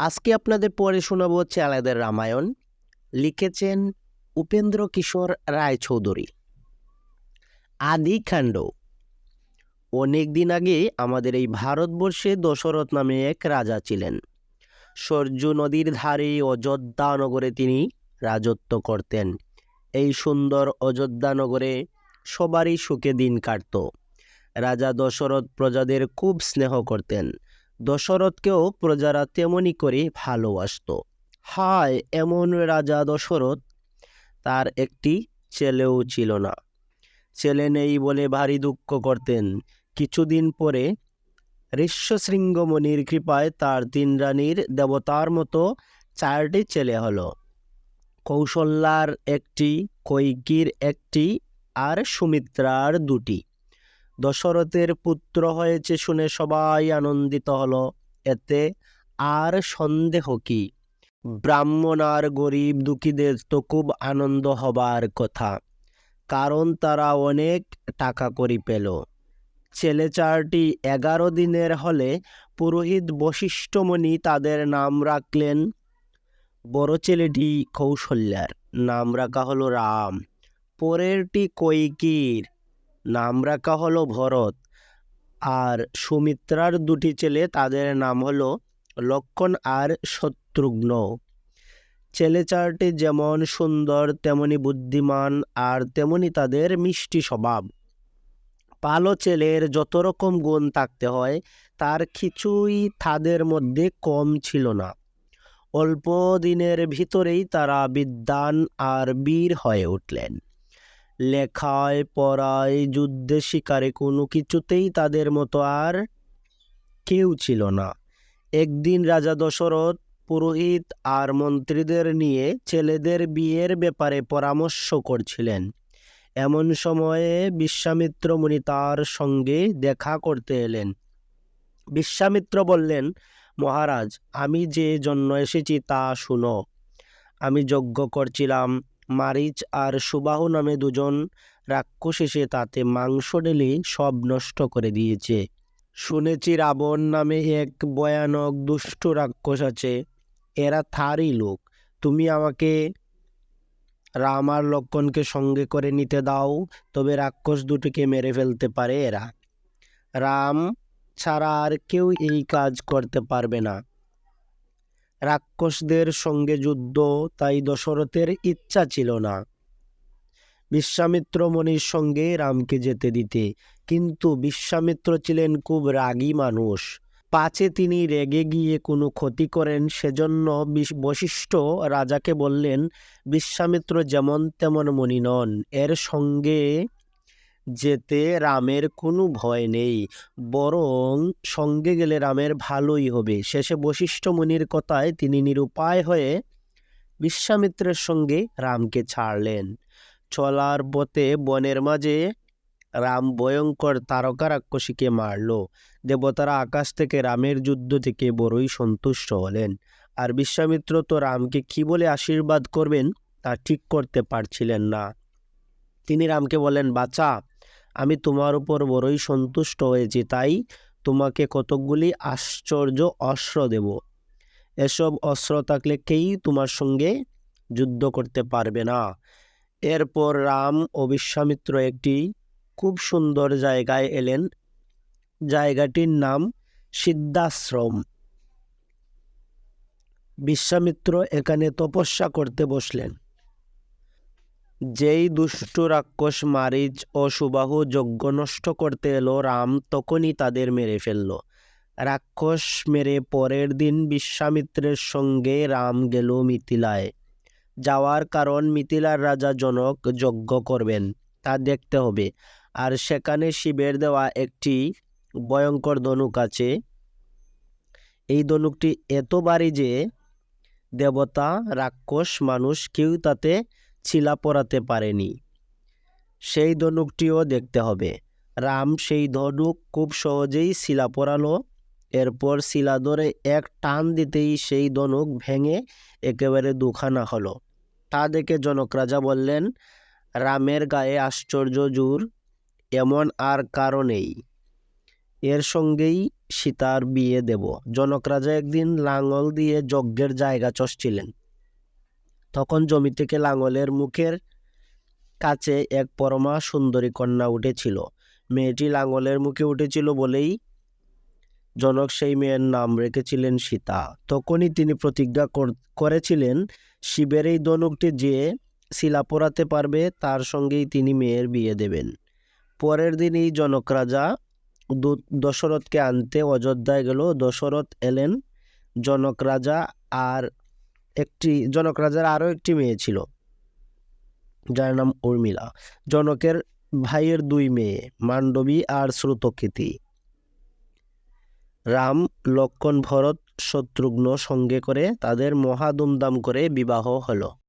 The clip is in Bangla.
আজকে আপনাদের পড়ে শোনাবো চ্যালাদের রামায়ণ। লিখেছেন উপেন্দ্র কিশোর রায়চৌধুরী। আদিকাণ্ড অনেক দিন আগে আমাদের এই ভারতবর্ষে দশরথ নামে এক রাজা ছিলেন। সূর্য নদীর ধারে অযোধ্যা নগরে তিনি রাজত্ব করতেন। এই সুন্দর অযোধ্যা নগরে সবারই সুখে দিন কাটত। রাজা দশরথ প্রজাদের খুব স্নেহ করতেন। দশরথকেও প্রজারা তেমনি করে ভালোবাসত। হায়, এমন রাজা দশরথ! তার একটি ছেলেও ছিল না। ছেলে নেই বলে ভারী দুঃখ করতেন। কিছুদিন পরে ঋষ্যশৃঙ্গমণির কৃপায় তার তিন রানীর দেবতার মতো চারটি ছেলে হলো। কৌশল্যার একটি, কৈকির একটি আর সুমিত্রার দুটি। দশরথের পুত্র হয়েছে শুনে সবাই আনন্দিত হল। এতে আর সন্দেহ কি? ব্রাহ্মণ আর গরিব দুঃখীদের তো খুব আনন্দ হবার কথা। কারণ তারা অনেক টাকা করি পেল। ছেলে চারটি এগারো দিনের হলে পুরোহিত বশিষ্ঠমণি তাদের নাম রাখলেন বড় ছেলেটি কৌশল্যার। নাম রাখা হলো রাম। পরেরটি কৈকির। নাম রাখা হলো ভরত। আর সুমিত্রার দুটি ছেলে, তাদের নাম হলো লক্ষণ আর শত্রুঘ্ন। ছেলে চারটি যেমন সুন্দর, তেমনি বুদ্ধিমান, আর তেমনি তাদের মিষ্টি স্বভাব। পালো ছেলের যত রকম গুণ থাকতে হয়, তার কিছুই তাদের মধ্যে কম ছিল না। অল্প দিনের ভিতরেই তারা বিদ্বান আর বীর হয়ে উঠলেন। লেখায়, পড়ায়, যুদ্ধে শিকারে কোনো কিছুতেই তাদের মতো আর কেউ ছিল না। একদিন রাজা দশরথ, পুরোহিত আর মন্ত্রীদের নিয়ে ছেলেদের বিয়ের ব্যাপারে পরামর্শ করছিলেন। এমন সময়ে বিশ্বামিত্র মুনি তার সঙ্গে দেখা করতে এলেন। বিশ্বামিত্র বললেন, মহারাজ, আমি যে জন্য এসেছি তা শুনো। আমি যজ্ঞ করছিলাম মারিচ আর সুবাহ নামে দুজন রাক্ষস এসে তাতে মাংস ঢেলে সব নষ্ট করে দিয়েছে। শুনেছি রাবণ নামে এক ভয়ানক দুষ্ট রাক্ষস আছে। এরা থারই লোক। তুমি আমাকে রাম আর লক্ষণকে সঙ্গে করে নিতে দাও, তবে রাক্ষস দুটিকে মেরে ফেলতে পারে এরা। রাম ছাড়া আর কেউ এই কাজ করতে পারবে না। রাক্ষসদের সঙ্গে যুদ্ধ, তাই দশরথের ইচ্ছা ছিল না। বিশ্বামিত্র মনির সঙ্গে রামকে যেতে দিতে, কিন্তু বিশ্বামিত্র ছিলেন খুব রাগী মানুষ। পাছে তিনি রেগে গিয়ে কোনো ক্ষতি করেন, সেজন্য বশিষ্ঠ রাজাকে বললেন, বিশ্বামিত্র যেমন তেমন মনি নন, এর সঙ্গে যেতে রামের কোনো ভয় নেই, বরং সঙ্গে গেলে রামের ভালোই হবে। শেষে বশিষ্ঠ মুনির কথায় তিনি নিরুপায় হয়ে বিশ্বামিত্রের সঙ্গে রামকে ছাড়লেন। চলার পথে বনের মাঝে রাম ভয়ঙ্কর তারকা রাক্ষসীকে মারল। দেবতারা আকাশ থেকে রামের যুদ্ধ থেকে বড়ই সন্তুষ্ট হলেন। আর বিশ্বামিত্র তো রামকে কি বলে আশীর্বাদ করবেন তা ঠিক করতে পারছিলেন না। তিনি রামকে বলেন বাচ্চা আমি তোমার উপর বড়ই সন্তুষ্ট হয়েছি, তাই তোমাকে কতকগুলি আশ্চর্য অস্ত্র দেব। এসব অস্ত্র থাকলে কেই তোমার সঙ্গে যুদ্ধ করতে পারবে না। এরপর রাম ও বিশ্বামিত্র একটি খুব সুন্দর জায়গায় এলেন। জায়গাটির নাম সিদ্ধাশ্রম। বিশ্বামিত্র এখানে তপস্যা করতে বসলেন। যেই দুষ্ট রাক্ষস মারিচ ও সুবাহু যজ্ঞ নষ্ট করতে এলো, রাম তখনই তাদের মেরে ফেলল। রাক্ষস মেরে পরের দিন বিশ্বামিত্রের সঙ্গে রাম গেল মিথিলায়। যাওয়ার কারণ মিথিলার রাজা জনক যজ্ঞ করবেন, তা দেখতে হবে। আর সেখানে শিবের দেওয়া একটি ভয়ঙ্কর ধনুক আছে। এই ধনুকটি এত বাড়ি যে দেবতা, রাক্ষস, মানুষ কেউ তাতে ছিলা পরাতে পারেনি। সেই ধনুকটিও দেখতে হবে। রাম সেই ধনুক খুব সহজেই শিলা পরালো এরপর শিলা ধরে এক টান দিতেই সেই ধনুক ভেঙে একেবারে দুখানা হলো। তা দেখে জনক রাজা বললেন, রামের গায়ে আশ্চর্য জোর, এমন আর কারণেই এর সঙ্গেই সীতার বিয়ে দেব। জনক রাজা একদিন লাঙল দিয়ে যজ্ঞের জায়গা চষছিলেন। তখন জমি থেকে লাঙলের মুখের কাছে এক পরমা সুন্দরী কন্যা উঠেছিল। মেয়েটি লাঙলের মুখে উঠেছিল বলেই জনক সেই মেয়ের নাম রেখেছিলেন সীতা। তখনই তিনি প্রতিজ্ঞা কর- করেছিলেন শিবের এই দনুকটি যে শিলা পোড়াতে পারবে তার সঙ্গেই তিনি মেয়ের বিয়ে দেবেন। পরের দিনই জনক রাজা দশরথকে আনতে অযোধ্যায় গেল। দশরথ এলেন। জনক রাজা আর একটি জনক রাজার আরও একটি মেয়ে ছিল, যার নাম উর্মিলা। জনকের ভাইয়ের দুই মেয়ে, মান্ডবী আর শ্রুতকীতি রাম, লক্ষণ ভরত, শত্রুঘ্ন সঙ্গে করে তাদের মহা ধুমধাম করে বিবাহ হলো।